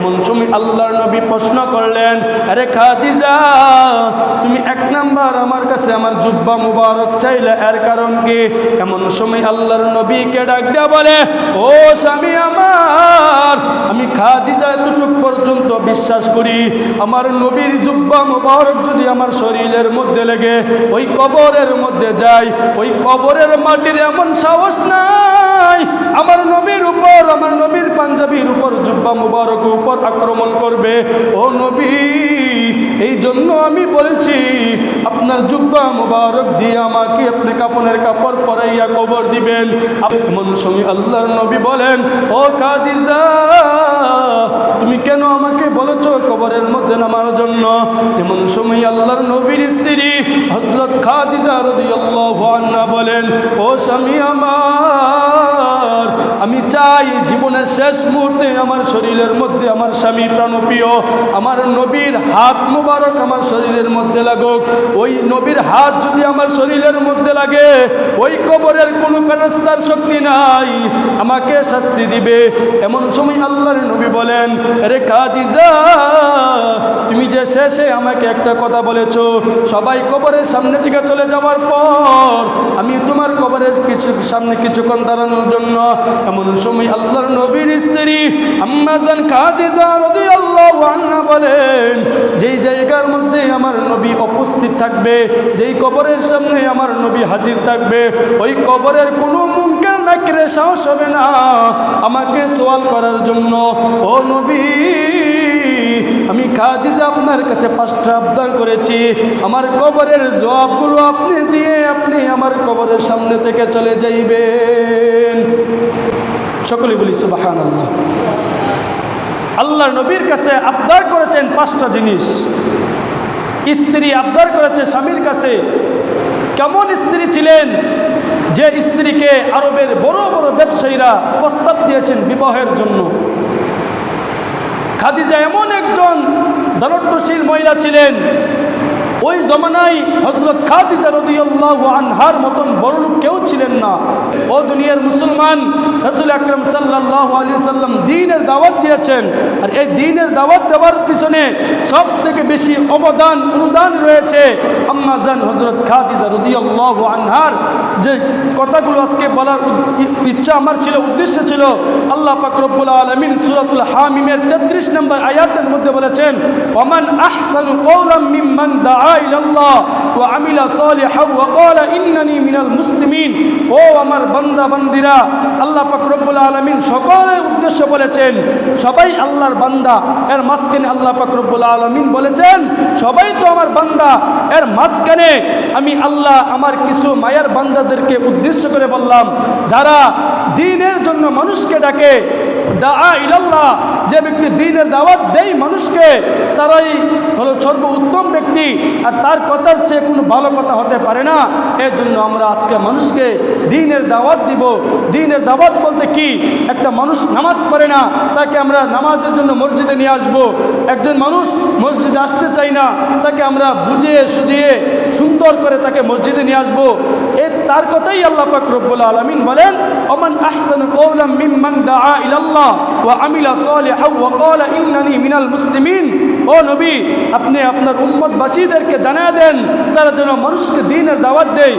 এমন আল্লাহর নবী প্রশ্ন করলেন, আরে খাদিজা, তুমি এক নাম্বার আমার কাছে আমার জুব্বা মুবারক চাইলে এর কারণ কি? এমন সময় আল্লাহর নবীকে ডাক দেয়া বলে, ও স্বামী আমার, আমি খাদিজা এতটুক পর্যন্ত বিশ্বাস করি। আমার নবীর জুব্বা মুবারক যদি আমার শরীরের মধ্যে লেগে, ওই কবরের মধ্যে যায় ওই কবরের মাটির এমন সাহস নাই। আমার নবীর উপর, আমার নবীর পাঞ্জাবির উপর জুব্বা মুবারক উপর আক্রমণ করবে। ও নবী এই জন্য আমি বলছি, আপনার জুব্বা মুবারক দিয়ে আমাকে আপনি কাপনের কাপড় পরাইয়া কবর দিবেন। এমন সময় আল্লাহর নবী বলেন, ও কাদিজা তুমি কেন আমাকে বলেছ কবরের মধ্যে নামার জন্য? এমন সময় আল্লাহর নবীর স্ত্রী হজরত খাদিজা রাদিয়াল্লাহু আনহা বলেন, ও স্বামী আমার শেষ মুহূর্তে আমার শরীরের মধ্যে আমার স্বামী প্রাণপ্রিয়, আমার নবীর হাত মুবারক আমার শরীরের মধ্যে লাগুক। ওই নবীর হাত যদি আমার শরীরের মধ্যে লাগে, ওই কবরের কোনো ফেরস্তার শক্তি নাই, আমাকে শাস্তি দিবে। এমন সময় আল্লাহর নবী বলেন রে খাদিজা, তুমি যে শেষে আমাকে একটা কথা বলেছ, সবাই কবরের সামনে থেকে চলে যাওয়ার পর আমি তোমার কবরের কিছু, সামনে কিছুক্ষণ দাঁড়ানোর জন্য, এমন সময় আল্লাহর নবীর স্ত্রী আম্মাজান খাদিজা রাদিয়াল্লাহু আনহা বলেন, যেই জায়গার মধ্যে আমার নবী উপস্থিত থাকবে, যেই কবরের সামনে আমার নবী হাজির থাকবে, ওই কবরের কোনো মুনকার নাকিরে সাহস হবে না। আমাকে সওয়াল করার জন্য, ও নবী, আমি খাদিজা আপনার কাছে পাঁচটা আবদার করেছি। আমার কবরের জবাবগুলো আপনি দিয়ে আপনি আমার কবরের সামনে থেকে চলে যাইবেন। সকলে বলি সুবাহান আল্লাহ আল্লাহ নবীর কাছে আবদার করেছেন পাঁচটা জিনিস। স্ত্রী আবদার করেছে স্বামীর কাছে। কেমন স্ত্রী ছিলেন? যে স্ত্রীকে আরবের বড় বড় ব্যবসায়ীরা প্রস্তাব দিয়েছেন বিবাহের জন্য। খাদিজা এমন একজন দানট্যশীল মহিলা ছিলেন ওই জমানায় হজরত খাদিজা রদিয়াল্লাহু আনহার মতন বড়লোক কেউ ছিলেন না। ও দুনিয়ার মুসলমান, রসুল আকরম সাল্লাল্লাহু আলী সাল্লাম দিনের দাওয়াত দিয়েছেন। আর এই দিনের দাওয়াত দেওয়ার পিছনে সব থেকে বেশি অবদান, অনুদান রয়েছে। আম্মাজান হজরত খাদিজা রদিয়াল্লাহু আনহার, যে কথাগুলো আজকে বলার ইচ্ছা আমার ছিল, উদ্দেশ্য ছিল, আল্লাহ পাকরবুল আলমিন সুরাতুল হামিমের তেত্রিশ নম্বর আয়াতের মধ্যে বলেছেন, ওমান আহসানু কওলাম মিম্মান দাআ আমার আল্লাহ আলামিন সকলের বলেছেন, সবাই আল্লাহর বান্দা, এর মাঝখানে আল্লাহ আলামিন বলেছেন, সবাই তো আমার বান্দা, এর মাঝখানে আমি আল্লাহ আমার কিছু মায়ার বান্দাদেরকে উদ্দেশ্য করে বললাম, যারা দিনের জন্য মানুষকে ডাকে, দা যে ব্যক্তি দিনের দাওয়াত দেয় মানুষকে, তারাই হলো সর্ব উত্তম ব্যক্তি। আর তার কথার চেয়ে কোনো ভালো কথা হতে পারে না। এর জন্য আমরা আজকে মানুষকে দিনের দাওয়াত দিব। দিনের দাওয়াত বলতে কি? একটা মানুষ নামাজ পড়ে না, তাকে আমরা নামাজের জন্য মসজিদে নিয়ে আসব। একজন মানুষ মসজিদে আসতে চাই না, তাকে আমরা বুঝিয়ে সুজিয়ে সুন্দর করে তাকে মসজিদে নিয়ে আসব। এ তার কথাই আল্লাহ পাক রব্বুল আলামিন বলেন, ওমান আহসানু কওলাম মিম্মান দাআ ইলাল্লাহ ওয়া আমিলা সালিহান ওয়া ক্বালা ইন্নানি মিনাল মুসলিমিন। ও নবী, আপনি আপনার উম্মতবাসীদেরকে জানা দেন, তারা যেন মানুষকে দিনের দাওয়াত দেয়।